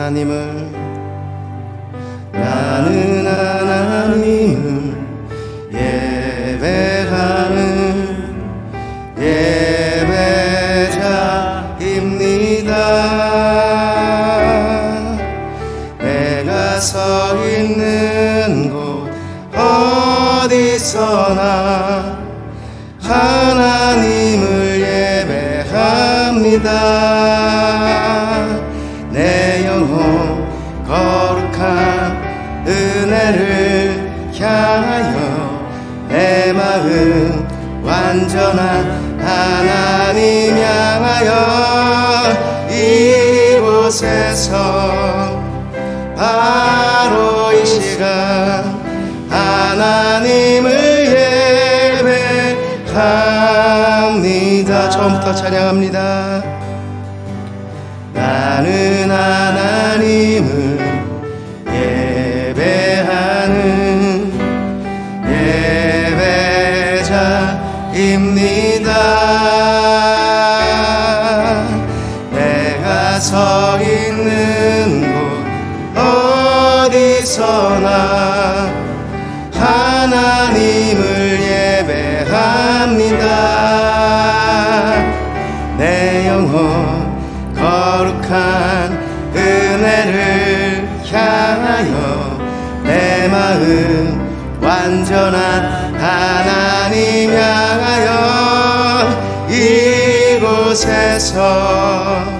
하나님을 전한 하나님 향하여 이곳에서 바로 이 시간 하나님을 예배합니다. 처음부터 찬양합니다. 서 있는 곳 어디서나 하나님을 예배합니다. 내 영혼 거룩한 은혜를 향하여 내 마음 완전한 하나님 향하여 이곳에서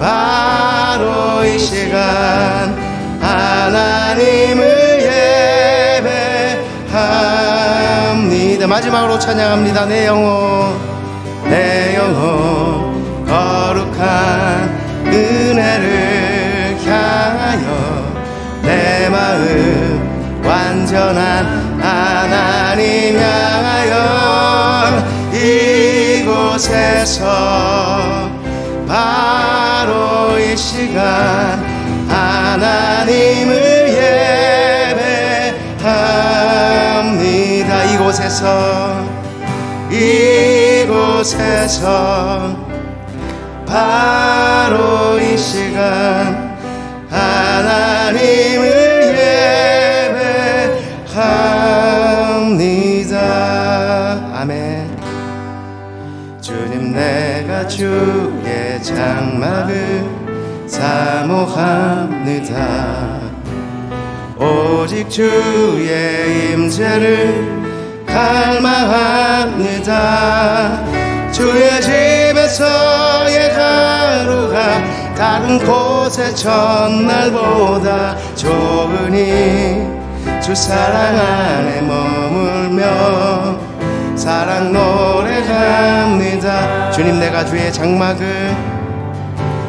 바로 이 시간 하나님을 예배합니다. 마지막으로 찬양합니다. 내 영혼 내 영혼 거룩한 은혜를 향하여 내 마음 완전한 하나님 향하여 이곳에서 곳에서 바로 이 시간 하나님을 예배합니다. 아멘. 주님 내가 주의 장막을 사모합니다. 오직 주의 임재를 갈망합니다 주의 집에서의 하루가 다른 곳의 첫날보다 좋으니 주 사랑 안에 머물며 사랑 노래합니다. 주님 내가 주의 장막을.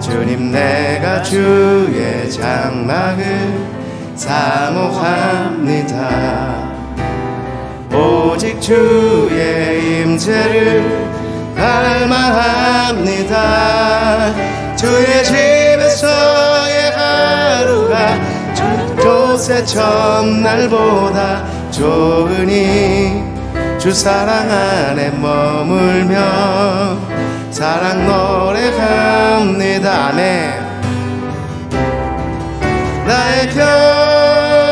주님 내가 주의 장막을 사모합니다. 오직 주의 임재를 갈망합니다. 주의 집에서의 하루가 곳의 첫날보다 좋으니 주 사랑 안에 머물며 사랑 노래합니다. 아멘. 나의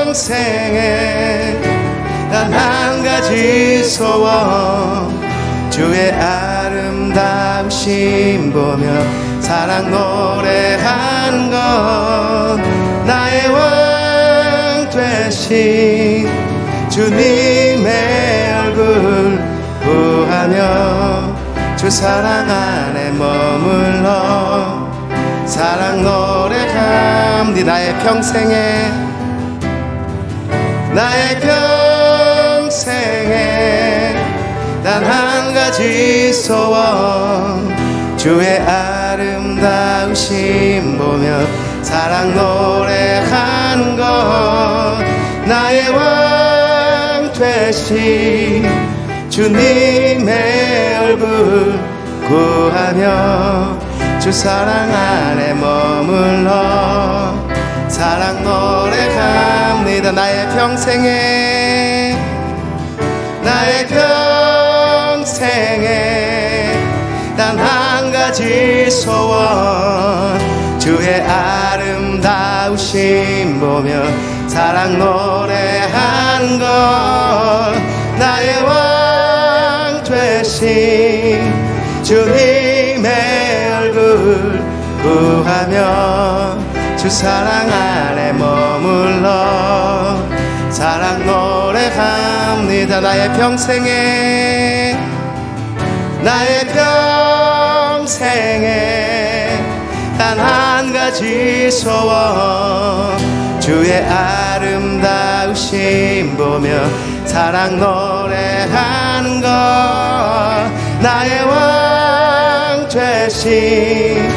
평생에 단 한 가지 소원 주의 아 름다우심 보며 사랑 노래하는 것 나의 왕 되신. 주님의 얼굴 구하며 주 사랑 안에 머물러 사랑 노래함니 나의 평생에 나의 평생에 단한가 지 소원 주의 아름다우심 보며 사랑 노래하는 것 나의 왕 되신 주님의 얼굴 구하며 주 사랑 안에 머물러 사랑 노래합니다. 나의 평생에 나의 평 한 가지 소원. 주의 아름다우심 보며 사랑 노래하는 것 나의 왕 되신 주님의 얼굴 구하며 주 사랑 안에 머물러 사랑 노래합니다. 나의 평생에 나의 평 생에 단 한 가지 소원. 주의 아름다우심 보며 사랑 노래하는 것. 나의 왕 되신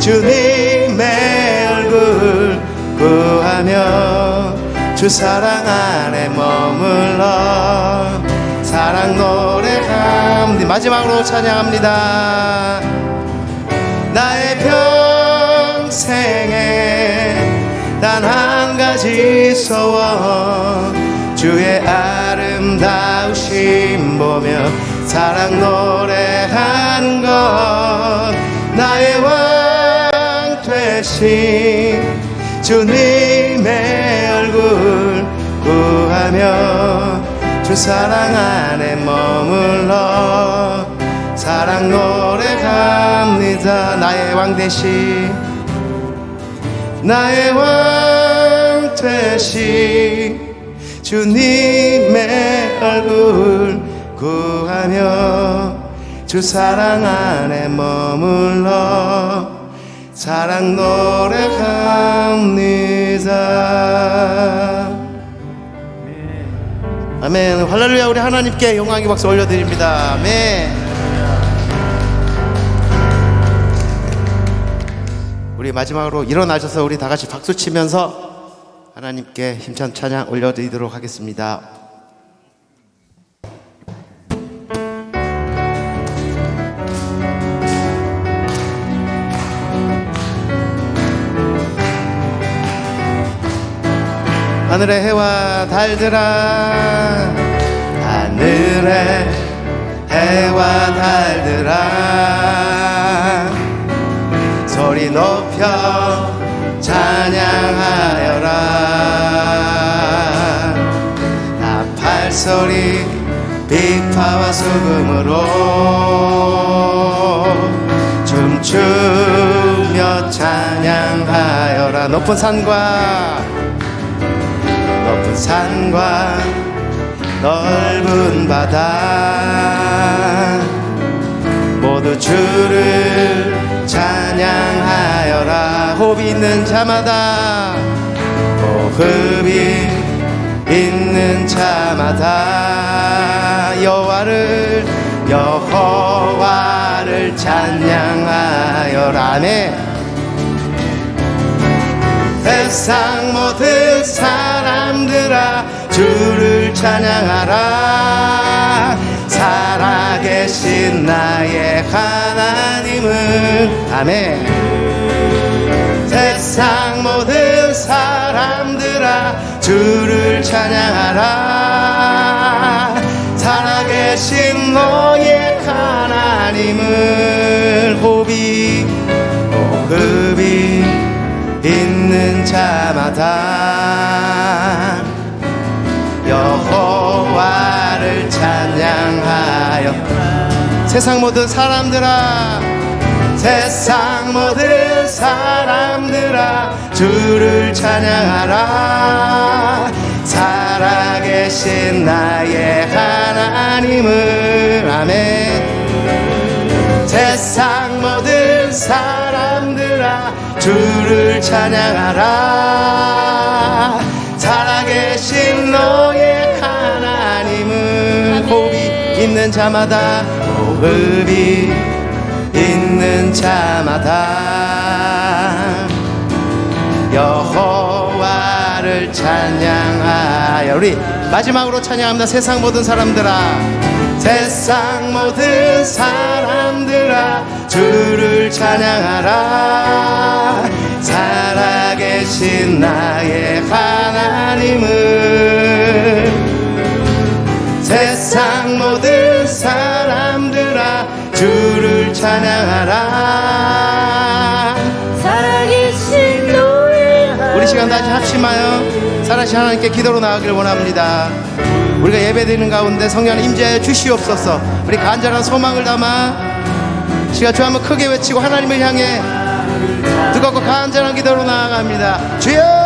주님의 얼굴 구하며 주 사랑 안에 머물러 사랑 노래합니다. 마지막으로 찬양합니다 소원 주의 아름다우심 보며 사랑 노래하는 것 나의 왕 되신 주님의 얼굴 구하며 주 사랑 안에 머물러 사랑 노래합니다. 나의 왕 되신 나의 왕 되신 주님의 얼굴 구하며 주 사랑 안에 머물러 사랑 노래합니다. 아멘. 할렐루야. 우리 하나님께 영광의 박수 올려드립니다. 아멘. 우리 마지막으로 일어나셔서 우리 다 같이 박수 치면서 하나님께 힘찬 찬양 올려드리도록 하겠습니다. 하늘의 해와 달들아 하늘의 해와 달들아 소리 높여 소리 비파와 소금으로 춤추며 찬양하여라. 높은 산과 높은 산과 넓은 바다. 모두 주를 찬양하여라. 호흡이 있는 자마다 호흡이 있는 자마다 여호와를 여호와를 찬양하여라 세상 모든 사람들아 주를 찬양하라. 살아계신 나의 하나님을 아멘. 세상 모든 사람들아 주를 찬양하라. 살아계신 너의 하나님을 호비 호흡이 있는 자마다. 여호와를 찬양하여. 세상 모든 사람들아 세상 모든 사람들아 주를 찬양하라. 살아계신 나의 하나님을 아멘. 세상 모든 사람들아 주를 찬양하라. 살아계신 너의 하나님은 호흡이 있는 자마다 호흡이 있는 자마다. 여호와를 찬양하여. 우리 마지막으로 찬양합니다. 세상 모든 사람들아. 세상 모든 사람들아. 주를 찬양하라. 살아계신 나의 하나님을. 세상 모든 사람들아. 주를 찬양하라 살아신 하나님께 기도로 나가길 원합니다. 우리가 예배드리는 가운데 성령 임재하여 주시옵소서. 우리 간절한 소망을 담아 시간 주 한번 크게 외치고 하나님을 향해 뜨겁고 간절한 기도로 나아갑니다. 주여!